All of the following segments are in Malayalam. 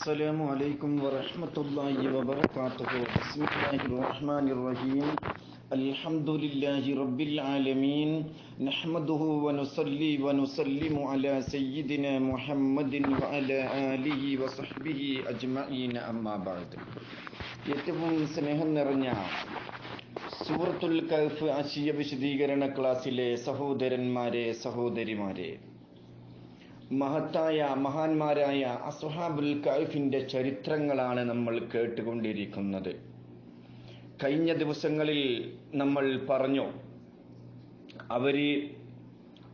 السلام عليكم ورحمة الله وبركاته بسم الله الرحمن الرحيم الحمد لله رب العالمين نحمده ونصلي ونسلم على سيدنا محمد وعلى آله وصحبه أجمعين أما بعد ഏറ്റവും സ്നേഹം നിറഞ്ഞ സൂറത്തുൽ കഹഫ് ആശയ വിശദീകരണ ക്ലാസ്സിലെ സഹോദരന്മാരെ സഹോദരിമാരെ മഹത്തായ മഹാന്മാരായ അസ്ഹാബുൽ കൈഫിന്റെ ചരിത്രങ്ങളാണ് നമ്മൾ കേട്ടുകൊണ്ടിരിക്കുന്നത്. കഴിഞ്ഞ ദിവസങ്ങളിൽ നമ്മൾ പറഞ്ഞു അവർ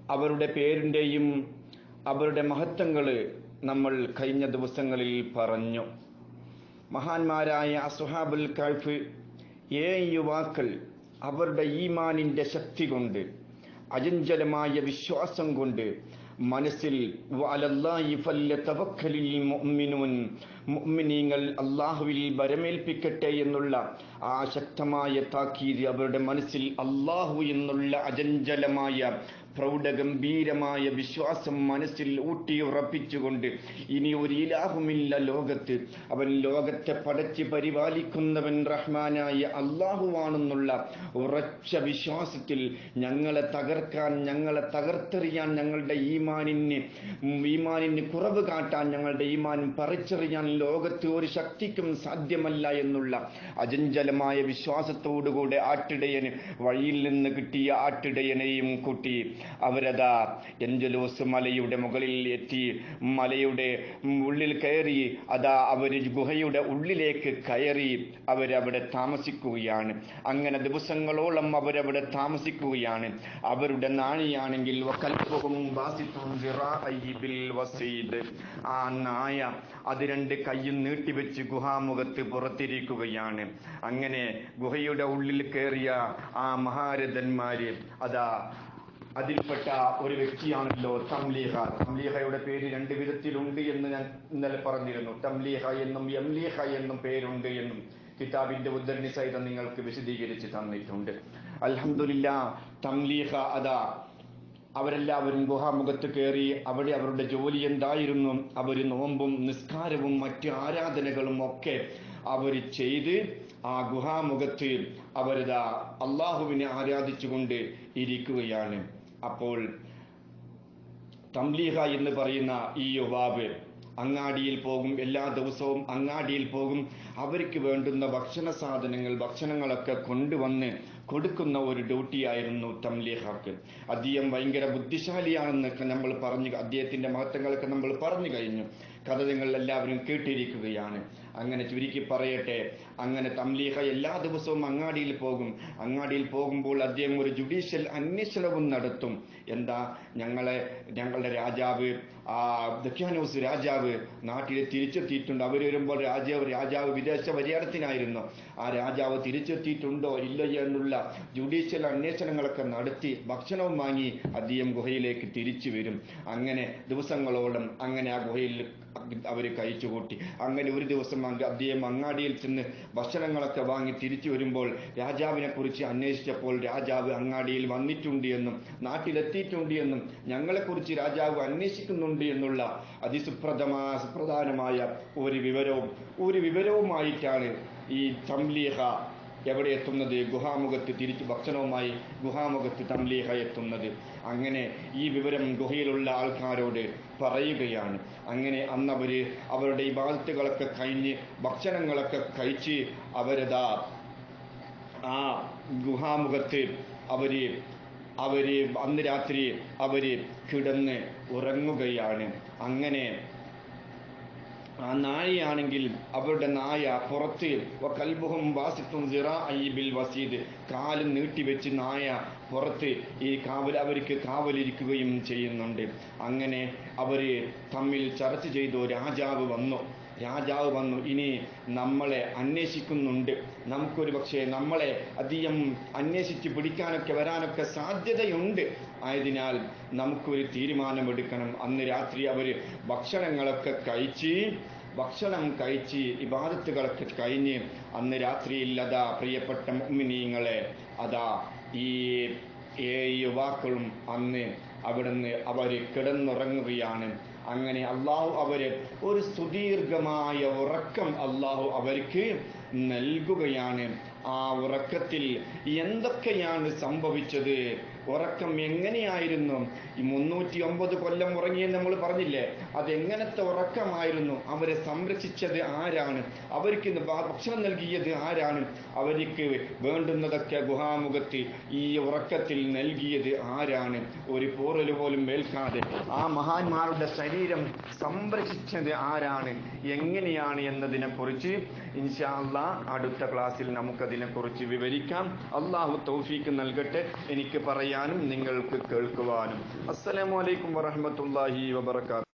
അവരുടെ പേരിന്റെയും അവരുടെ മഹത്വങ്ങൾ നമ്മൾ കഴിഞ്ഞ ദിവസങ്ങളിൽ പറഞ്ഞു. മഹാന്മാരായ അസുഹാബുൽ കൈഫ് ഏ യുവാക്കൾ അവരുടെ ഈമാനിന്റെ ശക്തി കൊണ്ട് അചഞ്ചലമായ വിശ്വാസം കൊണ്ട് മനസ്സിൽ മുഅ്മിനീങ്ങൾ അള്ളാഹുവിൽ വരമേൽപ്പിക്കട്ടെ എന്നുള്ള ആ ശക്തമായ താക്കീത് അവരുടെ മനസ്സിൽ അള്ളാഹു എന്നുള്ള അചഞ്ചലമായ പ്രൗഢഗംഭീരമായ വിശ്വാസം മനസ്സിൽ ഊട്ടിയുറപ്പിച്ചുകൊണ്ട് ഇനി ഒരു ഇലാഹുമില്ല ലോകത്ത്. അവൻ ലോകത്തെ പടച്ച് പരിപാലിക്കുന്നവൻ റഹ്മാനായ അള്ളാഹുവാണെന്നുള്ള ഉറച്ച വിശ്വാസത്തിൽ ഞങ്ങളെ തകർക്കാൻ ഞങ്ങളെ തകർത്തെറിയാൻ ഞങ്ങളുടെ ഈമാനിന് ഈമാനിന് കുറവ് കാട്ടാൻ ഞങ്ങളുടെ ഈമാൻ പറിച്ചെറിയാൻ ലോകത്ത് ഒരു ശക്തിക്കും സാധ്യമല്ല എന്നുള്ള അജഞ്ചലമായ വിശ്വാസത്തോടുകൂടെ ആട്ടിടയന് വഴിയിൽ നിന്ന് കിട്ടിയ ആട്ടിടയനെയും കൂട്ടി അവരതാ എഞ്ചലോസ് മലയുടെ മുകളിൽ എത്തി മലയുടെ ഉള്ളിൽ കയറി അതാ അവർ ഗുഹയുടെ ഉള്ളിലേക്ക് കയറി അവരവിടെ താമസിക്കുകയാണ്. അങ്ങനെ ദിവസങ്ങളോളം അവരവിടെ താമസിക്കുകയാണ്. അവരുടെ നാണിയാണെങ്കിൽ ആ നായ അത് രണ്ട് കൈയും നീട്ടിവെച്ച് ഗുഹാമുഖത്ത് പുറത്തിരിക്കുകയാണ്. അങ്ങനെ ഗുഹയുടെ ഉള്ളിൽ കയറിയ ആ മഹാരഥന്മാര് അതാ അതിൽപ്പെട്ട ഒരു വ്യക്തിയാണല്ലോ തംലീഹ. തംലീഹയുടെ പേര് രണ്ട് വിധത്തിലുണ്ട് എന്ന് ഞാൻ ഇന്നലെ പറഞ്ഞിരുന്നു. തംലീഹ എന്നും യംലീഹ എന്നും പേരുണ്ട് എന്നും കിതാബിന്റെ ഉദ്ധരണി സഹിതം നിങ്ങൾക്ക് വിശദീകരിച്ച് തന്നിട്ടുണ്ട്. അലഹമില്ല തംലീഹ അതാ അവരെല്ലാവരും ഗുഹാമുഖത്ത് കയറി അവിടെ അവരുടെ ജോലി എന്തായിരുന്നു? അവർ നോമ്പും നിസ്കാരവും മറ്റു ആരാധനകളും ഒക്കെ അവർ ചെയ്ത് ആ ഗുഹാമുഖത്ത് അവരതാ അള്ളാഹുവിനെ ആരാധിച്ചുകൊണ്ട് ഇരിക്കുകയാണ്. അപ്പോൾ തംലീഹ എന്ന് പറയുന്ന ഈ യുവാവ് അങ്ങാടിയിൽ പോകും എല്ലാ ദിവസവും അങ്ങാടിയിൽ പോകും. അവർക്ക് വേണ്ടുന്ന ഭക്ഷണ സാധനങ്ങൾ ഭക്ഷണങ്ങളൊക്കെ കൊണ്ടുവന്ന് കൊടുക്കുന്ന ഒരു ഡ്യൂട്ടിയായിരുന്നു തംലീഹാക്ക്. അദ്ദേഹം ഭയങ്കര ബുദ്ധിശാലിയാണെന്നൊക്കെ നമ്മൾ പറഞ്ഞു അദ്ദേഹത്തിന്റെ മഹത്വങ്ങളൊക്കെ നമ്മൾ പറഞ്ഞു കഴിഞ്ഞു. കഥ നിങ്ങൾ എല്ലാവരും കേട്ടിരിക്കുകയാണ്. അങ്ങനെ ചുരുക്കി പറയട്ടെ. അങ്ങനെ തംലീഹ എല്ലാ ദിവസവും അങ്ങാടിയിൽ പോകും. അങ്ങാടിയിൽ പോകുമ്പോൾ അദ്ദേഹം ഒരു ജുഡീഷ്യൽ അന്വേഷണവും നടത്തും. എന്താ? ഞങ്ങളെ ഞങ്ങളുടെ രാജാവ് ആ ദഖ്യാനോസ് രാജാവ് നാട്ടിൽ തിരിച്ചെത്തിയിട്ടുണ്ട്. അവർ വരുമ്പോൾ രാജാവ് രാജാവ് വിദേശ പര്യടനത്തിനായിരുന്നു ആ രാജാവ് തിരിച്ചെത്തിയിട്ടുണ്ടോ ഇല്ലയോ എന്നുള്ള ജുഡീഷ്യൽ അന്വേഷണങ്ങളൊക്കെ നടത്തി ഭക്ഷണവും വാങ്ങി അദ്ദേഹം ഗുഹയിലേക്ക് തിരിച്ചു വരും. അങ്ങനെ ദിവസങ്ങളോളം അങ്ങനെ ആ ഗുഹയിൽ അവർ കഴിച്ചുകൂട്ടി. അങ്ങനെ ഒരു ദിവസം അദ്ദേഹം അങ്ങാടിയിൽ ചെന്ന് ഭക്ഷണങ്ങളൊക്കെ വാങ്ങി തിരിച്ചു വരുമ്പോൾ രാജാവിനെ കുറിച്ച് അന്വേഷിച്ചപ്പോൾ രാജാവ് അങ്ങാടിയിൽ വന്നിട്ടുണ്ട് എന്നും നാട്ടിലെത്തിയിട്ടുണ്ട് എന്നും ഞങ്ങളെക്കുറിച്ച് രാജാവ് അന്വേഷിക്കുന്നുണ്ട് എന്നുള്ള അതിസുപ്രദമായ സുപ്രധാനമായ ഒരു വിവരവും ഒരു വിവരവുമായിട്ടാണ് ഈ തംലീഹ എവിടെ എത്തുന്നത്? ഗുഹാമുഖത്ത് തിരിച്ച് ഭക്ഷണവുമായി ഗുഹാമുഖത്ത് തംലീഹ എത്തുന്നത്. അങ്ങനെ ഈ വിവരം ഗുഹയിലുള്ള ആൾക്കാരോട് പറയുകയാണ്. അങ്ങനെ അന്നവർ അവരുടെ ഈ ബാധത്തുകളൊക്കെ കഴിഞ്ഞ് ഭക്ഷണങ്ങളൊക്കെ കഴിച്ച് അവരതാ ആ ഗുഹാമുഖത്ത് അവർ അവർ അന്ന് രാത്രി അവർ കിടന്ന് ഉറങ്ങുകയാണ്. അങ്ങനെ ആ നായയാണെങ്കിൽ അവരുടെ നായ പുറത്ത് കൽബുഹും വാസിത്തും ബിൽ വസീദ്. കാൽ നീട്ടിവെച്ച് നായ പുറത്ത് ഈ കാവൽ അവർക്ക് കാവലിരിക്കുകയും ചെയ്യുന്നുണ്ട്. അങ്ങനെ അവർ തമ്മിൽ ചർച്ച ചെയ്തു. രാജാവ് വന്നു. രാജാവ് വന്നു. ഇനി നമ്മളെ അന്വേഷിക്കുന്നുണ്ട്. നമുക്കൊരു പക്ഷേ നമ്മളെ അധികം അന്വേഷിച്ച് പിടിക്കാനൊക്കെ വരാനൊക്കെ സാധ്യതയുണ്ട്. ആയതിനാൽ നമുക്കൊരു തീരുമാനമെടുക്കണം. അന്ന് രാത്രി അവർ ഭക്ഷണങ്ങളൊക്കെ കഴിച്ച് ഭക്ഷണം കഴിച്ച് ഇബാദത്തുകളൊക്കെ കഴിഞ്ഞ് അന്ന് രാത്രിയിൽ അതാ പ്രിയപ്പെട്ട മുഅ്മിനീങ്ങളെ അതാ ഈ ഏഴ് യുവാക്കളും അന്ന് അവിടുന്ന് അവർ കിടന്നുറങ്ങുകയാണ്. അങ്ങനെ അള്ളാഹു അവർ ഒരു സുദീർഘമായ ഉറക്കം അള്ളാഹു അവർക്ക് നൽകുകയാണ്. ആ ഉറക്കത്തിൽ എന്തൊക്കെയാണ് സംഭവിച്ചത്? ഉറക്കം എങ്ങനെയായിരുന്നു? ഈ മുന്നൂറ്റി ഒമ്പത് കൊല്ലം ഉറങ്ങിയെന്ന് നമ്മൾ പറഞ്ഞില്ലേ? അതെങ്ങനത്തെ ഉറക്കമായിരുന്നു? അവരെ സംരക്ഷിച്ചത് ആരാണ്? അവർക്ക് ഭക്ഷണം നൽകിയത് ആരാണ്? അവർക്ക് വേണ്ടുന്നതൊക്കെ ഗുഹാമുഖത്ത് ഈ ഉറക്കത്തിൽ നൽകിയത് ആരാണ്? ഒരു പോറൽ പോലും ഏൽക്കാതെ ആ മഹാന്മാരുടെ ശരീരം സംരക്ഷിച്ചത് ആരാണ്? എങ്ങനെയാണ് എന്നതിനെ കുറിച്ച് ഇൻഷാല്ല അടുത്ത ക്ലാസ്സിൽ നമുക്കതിനെ കുറിച്ച് വിവരിക്കാം. അള്ളാഹു തൗഫീക്ക് നൽകട്ടെ. എനിക്ക് പറയാനും നിങ്ങൾക്ക് കേൾക്കുവാനും. അസ്സലാമു അലൈക്കും വറഹ്മത്തുള്ളാഹി വബറകാതുഹു.